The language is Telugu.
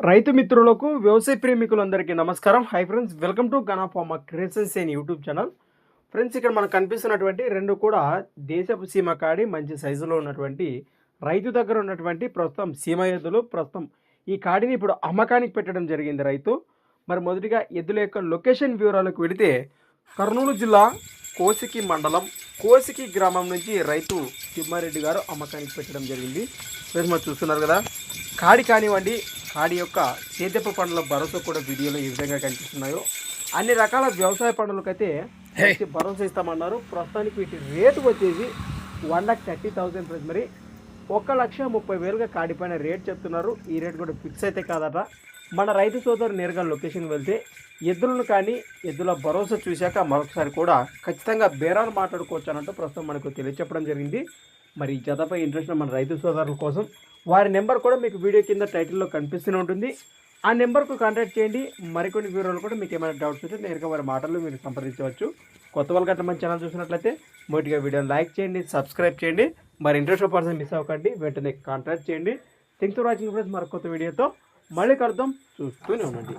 రైతు మిత్రులకు వ్యవసాయ ప్రేమికులందరికీ నమస్కారం. Hi friends welcome to గణాఫార్మా creations and YouTube channel friends ఇక్కడ మనకు కనిపిస్తున్నటువంటి రెండు కూడా దేశపు సీమ కాడి మంచి సైజులో ఉన్నటువంటి రైతు దగ్గర ఉన్నటువంటి ప్రస్తుతం సీమ ఎద్దులు ప్రస్తుతం ఈ కాడిని ఇప్పుడు అమ్మకానికి పెట్టడం జరిగింది రైతు. మరి మొదటిగా ఎద్దుల యొక్క లొకేషన్ వివరాలకు వెళితే కర్నూలు జిల్లా కోసికి మండలం కోసికి గ్రామం నుంచి రైతు తిమ్మారెడ్డి గారు అమ్మకానికి పెట్టడం జరిగింది. ఫ్రెండ్స్ మరి చూస్తున్నారు కదా కాడి కానివ్వండి కాడి యొక్క సేద్యపు పండ్ల భరోసా కూడా వీడియోలో ఏ విధంగా కనిపిస్తున్నాయో. అన్ని రకాల వ్యవసాయ పండుగలకైతే మంచి భరోసా ఇస్తామన్నారు. ప్రస్తుతానికి వీటి రేటు వచ్చేసి one lakh thirty thousand friends మరి. ఒక లక్ష ముప్పై వేలుగా కాడి పైన రేట్ చెప్తున్నారు. ఈ రేట్ కూడా ఫిక్స్ అయితే కాదట. మన రైతు సోదరు నేరుగా లొకేషన్ వెళ్తే ఎద్దులను కానీ ఎద్దుల భరోసా చూశాక మరొకసారి కూడా ఖచ్చితంగా బేరాలు మాట్లాడుకోవచ్చు అన్నట్టు ప్రస్తుతం మనకు తెలియచెప్పడం జరిగింది. మరి ఈ జతపై ఇంట్రెస్ట్ మన రైతు సోదరుల కోసం వారి నెంబర్ కూడా మీకు వీడియో కింద టైటిల్లో కనిపిస్తూనే ఉంటుంది. ఆ నెంబర్కు కాంటాక్ట్ చేయండి. మరికొన్ని వివరాలు కూడా మీకు ఏమైనా డౌట్స్ ఉంటే నేరుగా వారి మాటలు మీరు సంప్రదించవచ్చు. కొత్త వాళ్ళు గట్ల మన ఛానల్ చూసినట్లయితే మొదటిగా వీడియోని లైక్ చేయండి సబ్స్క్రైబ్ చేయండి. మరి ఇంట్రెస్ట్ పర్సన్ మిస్ అవ్వకండి వెంటనే కాంటాక్ట్ చేయండి. థింక్ టు వాచింగ్ ఫ్రెండ్స్ మరొక కొత్త వీడియోతో మళ్ళీ కలుద్దాం. చూస్తూనే ఉండండి.